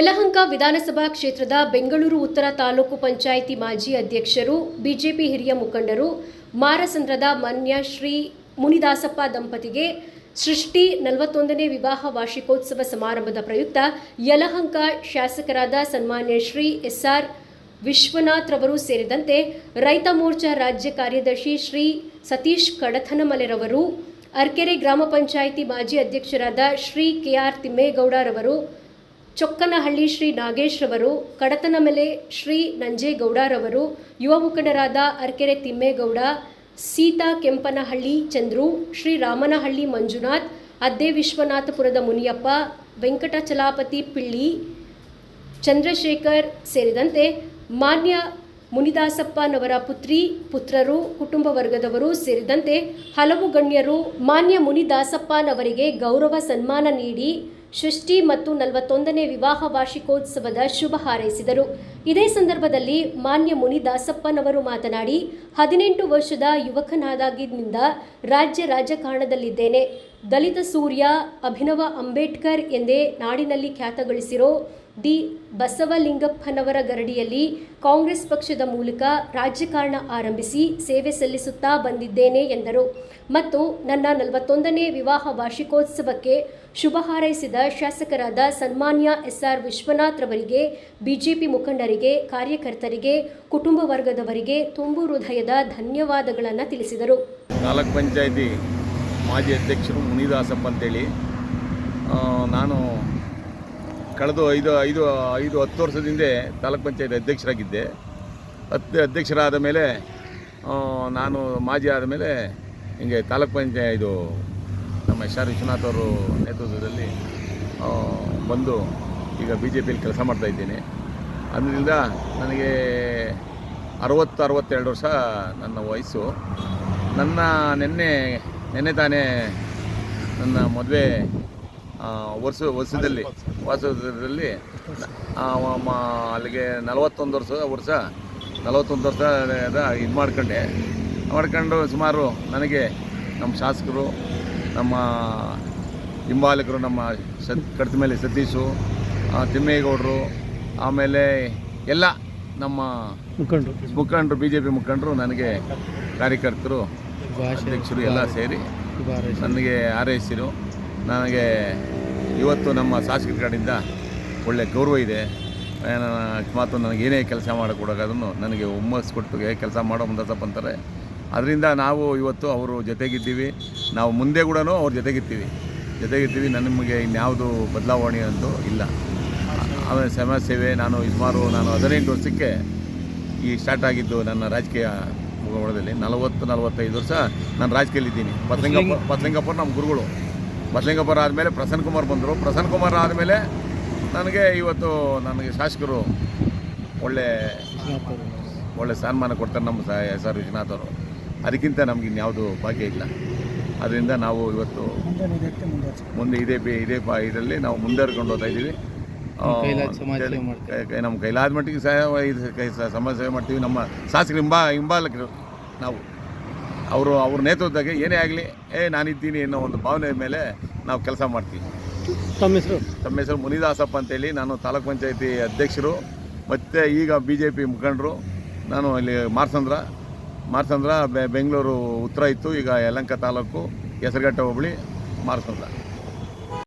ಯಲಹಂಕ ವಿಧಾನಸಭಾ ಕ್ಷೇತ್ರದ ಬೆಂಗಳೂರು ಉತ್ತರ ತಾಲೂಕು ಪಂಚಾಯಿತಿ ಮಾಜಿ ಅಧ್ಯಕ್ಷರು, ಬಿಜೆಪಿ ಹಿರಿಯ ಮುಖಂಡರು, ಮಾರಸಂದ್ರದ ಮನ್ಯ ಶ್ರೀ ಮುನಿದಾಸಪ್ಪ ದಂಪತಿಗೆ ಸೃಷ್ಟಿ ನಲವತ್ತೊಂದನೇ ವಿವಾಹ ವಾರ್ಷಿಕೋತ್ಸವ ಸಮಾರಂಭದ ಪ್ರಯುಕ್ತ ಯಲಹಂಕ ಶಾಸಕರಾದ ಸನ್ಮಾನ್ಯ ಶ್ರೀ ಎಸ್ಆರ್ ವಿಶ್ವನಾಥ್ ರವರು ಸೇರಿದಂತೆ ರೈತ ಮೋರ್ಚಾ ರಾಜ್ಯ ಕಾರ್ಯದರ್ಶಿ ಶ್ರೀ ಸತೀಶ್ ಕಡಥನಮಲೆರವರು, ಅರ್ಕೆರೆ ಗ್ರಾಮ ಪಂಚಾಯಿತಿ ಮಾಜಿ ಅಧ್ಯಕ್ಷರಾದ ಶ್ರೀ ಕೆಆರ್ ತಿಮ್ಮೇಗೌಡರವರು ಚೊಕ್ಕನಹಳ್ಳಿ ಶ್ರೀ ನಾಗೇಶ್ರವರು ಕಡತನಮಲೆ ಶ್ರೀ ನಂಜೇಗೌಡರವರು, ಯುವ ಮುಖಂಡರಾದ ಅರ್ಕೆರೆ ತಿಮ್ಮೇಗೌಡ, ಸೀತಾ ಕೆಂಪನಹಳ್ಳಿ ಚಂದ್ರು, ಶ್ರೀ ರಾಮನಹಳ್ಳಿ ಮಂಜುನಾಥ್, ಅದ್ದೆ ವಿಶ್ವನಾಥಪುರದ ಮುನಿಯಪ್ಪ, ವೆಂಕಟಚಲಾಪತಿ ಪಿಳ್ಳಿ, ಚಂದ್ರಶೇಖರ್ ಸೇರಿದಂತೆ ಮಾನ್ಯ ಮುನಿದಾಸಪ್ಪನವರ ಪುತ್ರಿ, ಪುತ್ರರು, ಕುಟುಂಬ ವರ್ಗದವರು ಸೇರಿದಂತೆ ಹಲವು ಗಣ್ಯರು ಮಾನ್ಯ ಮುನಿದಾಸಪ್ಪನವರಿಗೆ ಗೌರವ ಸನ್ಮಾನ ನೀಡಿ ಷಷ್ಠಿ ಮತ್ತು ನಲವತ್ತೊಂದನೇ ವಿವಾಹ ವಾರ್ಷಿಕೋತ್ಸವದ ಶುಭ ಹಾರೈಸಿದರು. ಇದೇ ಸಂದರ್ಭದಲ್ಲಿ ಮಾನ್ಯ ಮುನಿದಾಸಪ್ಪನವರು ಮಾತನಾಡಿ, ಹದಿನೆಂಟು ವರ್ಷದ ಯುವಕನಾದಾಗಿನಿಂದ ರಾಜ್ಯ ರಾಜಕಾರಣದಲ್ಲಿದ್ದೇನೆ. ದಲಿತ ಸೂರ್ಯ ಅಭಿನವ ಅಂಬೇಡ್ಕರ್ ಎಂದೇ ನಾಡಿನಲ್ಲಿ ಖ್ಯಾತಗೊಳಿಸಿರೋ ಡಿ ಬಸವಲಿಂಗಪ್ಪನವರ ಗರಡಿಯಲ್ಲಿ ಕಾಂಗ್ರೆಸ್ ಪಕ್ಷದ ಮೂಲಕ ರಾಜಕಾರಣ ಆರಂಭಿಸಿ ಸೇವೆ ಸಲ್ಲಿಸುತ್ತಾ ಬಂದಿದ್ದೇನೆ ಎಂದರು. ಮತ್ತು ನನ್ನ ನಲವತ್ತೊಂದನೇ ವಿವಾಹ ವಾರ್ಷಿಕೋತ್ಸವಕ್ಕೆ ಶುಭ ಹಾರೈಸಿದ ಶಾಸಕರಾದ ಸನ್ಮಾನ್ಯ ಎಸ್ಆರ್ ವಿಶ್ವನಾಥ್ ರವರಿಗೆ, ಬಿಜೆಪಿ ಮುಖಂಡರಿಗೆ, ಕಾರ್ಯಕರ್ತರಿಗೆ, ಕುಟುಂಬ ವರ್ಗದವರಿಗೆ ತುಂಬು ಹೃದಯದ ಧನ್ಯವಾದಗಳನ್ನು ತಿಳಿಸಿದರು. ಪಂಚಾಯತಿ ಮಾಜಿ ಅಧ್ಯಕ್ಷರು ಮುನಿದಾಸಪ್ಪ ಅಂತೇಳಿ. ನಾನು ಕಳೆದ ಐದು ಐದು ಐದು, ಹತ್ತು ವರ್ಷದಿಂದ ತಾಲೂಕ್ ಪಂಚಾಯತ್ ಅಧ್ಯಕ್ಷರಾಗಿದ್ದೆ. ಹತ್ತು ಅಧ್ಯಕ್ಷರಾದ ಮೇಲೆ ನಾನು ಮಾಜಿ ಆದ ಮೇಲೆ ಹಿಂಗೆ ತಾಲೂಕ್ ಪಂಚಾಯತ್ ಇದು ನಮ್ಮ ಎಸ್ ಆರ್ ವಿಶ್ವನಾಥ್ ಅವರು ನೇತೃತ್ವದಲ್ಲಿ ಬಂದು ಈಗ ಬಿ ಜೆ ಪಿಯಲ್ಲಿ ಕೆಲಸ ಮಾಡ್ತಾಯಿದ್ದೇನೆ ಅದರಿಂದ ನನಗೆ ಅರವತ್ತು, ಅರವತ್ತೆರಡು ವರ್ಷ ನನ್ನ ವಯಸ್ಸು. ನನ್ನ ನಿನ್ನೆ ನಿನ್ನೆ ತಾನೇ ನನ್ನ ಮದುವೆ ವರ್ಷ ವರ್ಷದಲ್ಲಿ ವಾಸದಲ್ಲಿ ಅಲ್ಲಿಗೆ ನಲವತ್ತೊಂದು ವರ್ಷ ವರ್ಷ ನಲವತ್ತೊಂದು ವರ್ಷ ಇದು ಮಾಡ್ಕೊಂಡೆ. ಮಾಡ್ಕೊಂಡು ಸುಮಾರು ನನಗೆ ನಮ್ಮ ಶಾಸಕರು ನಮ್ಮ ಹಿಂಬಾಲಕರು ನಮ್ಮ ಸತ್ ಕಡ್ತ ಮೇಲೆ ಸತೀಶು ತಿಮ್ಮೇಗೌಡರು ಆಮೇಲೆ ಎಲ್ಲ ನಮ್ಮ ಮುಖಂಡರು. ಮುಖಂಡರು ಬಿ ಜೆ ಪಿ ಮುಖಂಡರು ನನಗೆ ಕಾರ್ಯಕರ್ತರು ಅಧ್ಯಕ್ಷರು ಎಲ್ಲ ಸೇರಿ ನನಗೆ ಹಾರೈಸಿರು. ನನಗೆ ಇವತ್ತು ನಮ್ಮ ಶಾಸಕರ ಕಡೆಯಿಂದ ಒಳ್ಳೆಯ ಗೌರವ ಇದೆ. ಮಾತು ನನಗೆ ಏನೇ ಕೆಲಸ ಅದನ್ನು ನನಗೆ ಹುಮ್ಮಸ್ ಕೊಟ್ಟು ಕೆಲಸ ಮಾಡೋ ಮುಂದಪ್ಪ ಅಂತಾರೆ. ಅದರಿಂದ ನಾವು ಇವತ್ತು ಅವರು ಜೊತೆಗಿದ್ದೀವಿ. ನಾವು ಮುಂದೆ ಕೂಡ ಅವ್ರ ಜೊತೆಗಿರ್ತೀವಿ. ಜೊತೆಗಿರ್ತೀವಿ. ನಮಗೆ ಇನ್ಯಾವುದು ಬದಲಾವಣೆ ಅಂತೂ ಇಲ್ಲ. ಆಮೇಲೆ ಸಮಾಜ ಸೇವೆ ನಾನು ಸುಮಾರು ನಾನು ಹದಿನೆಂಟು ವರ್ಷಕ್ಕೆ ಈ ಸ್ಟಾರ್ಟ್ ಆಗಿದ್ದು ನನ್ನ ರಾಜಕೀಯ ಮುಖಗಳಲ್ಲಿ ನಲವತ್ತು ನಲವತ್ತೈದು ವರ್ಷ ನಾನು ರಾಜಕೀಯದಲ್ಲಿದ್ದೀನಿ. ಬಸಲಿಂಗಪ್ಪ ಬಸಲಿಂಗಪ್ಪರು ನಮ್ಮ ಗುರುಗಳು. ಬಸಲಿಂಗಪ್ಪರ ಆದಮೇಲೆ ಪ್ರಸನ್ನ ಕುಮಾರ್ ಬಂದರು. ಪ್ರಸನ್ನ ಕುಮಾರ್ ಆದಮೇಲೆ ನನಗೆ ಇವತ್ತು ನನಗೆ ಶಾಸಕರು ಒಳ್ಳೆ ಒಳ್ಳೆ ಸನ್ಮಾನ ಕೊಡ್ತಾರೆ ನಮ್ಮ ಸ ಎಸ್ ಆರ್ ವಿಶ್ವನಾಥ್ ಅವರು. ಅದಕ್ಕಿಂತ ನಮ್ಗೆ ಇನ್ಯಾವುದು ಭಾಗ್ಯ ಇಲ್ಲ. ಅದರಿಂದ ನಾವು ಇವತ್ತು ಮುಂದೆ ಇದೇ ಇದೇ ಇದರಲ್ಲಿ ನಾವು ಮುಂದುವರ್ಕೊಂಡು ಹೋಗ್ತಾ ಇದ್ದೀವಿ. ನಮ್ಮ ಕೈಲಾದ ಮಟ್ಟಿಗೆ ಸಹ ಇದು ಸಮಾಜ ಸೇವೆ ಮಾಡ್ತೀವಿ. ನಮ್ಮ ಶಾಸಕರು ಹಿಂಬಾ ಹಿಂಬಾಲಕರು ನಾವು. ಅವರು ಅವ್ರ ನೇತೃತ್ವದಾಗೆ ಏನೇ ಆಗಲಿ ಏ ನಾನಿದ್ದೀನಿ ಅನ್ನೋ ಒಂದು ಭಾವನೆ ಮೇಲೆ ನಾವು ಕೆಲಸ ಮಾಡ್ತೀವಿ. ತಮ್ಮ ಹೆಸರು? ತಮ್ಮ ಹೆಸರು ಮುನಿದಾಸಪ್ಪ ಅಂತೇಳಿ. ನಾನು ತಾಲೂಕು ಪಂಚಾಯತಿ ಅಧ್ಯಕ್ಷರು ಮತ್ತು ಈಗ ಬಿ ಜೆ ಪಿ ಮುಖಂಡರು. ನಾನು ಅಲ್ಲಿ ಮಾರ್ಸಂದ್ರ. ಮಾರ್ಸಂದ್ರ ಬೆಂಗಳೂರು ಉತ್ತರ ಇತ್ತು. ಈಗ ಯಲಂಕ ತಾಲೂಕು ಹೆಸರುಘಟ್ಟ ಹೋಬಳಿ ಮಾರ್ಸಂದ್ರ.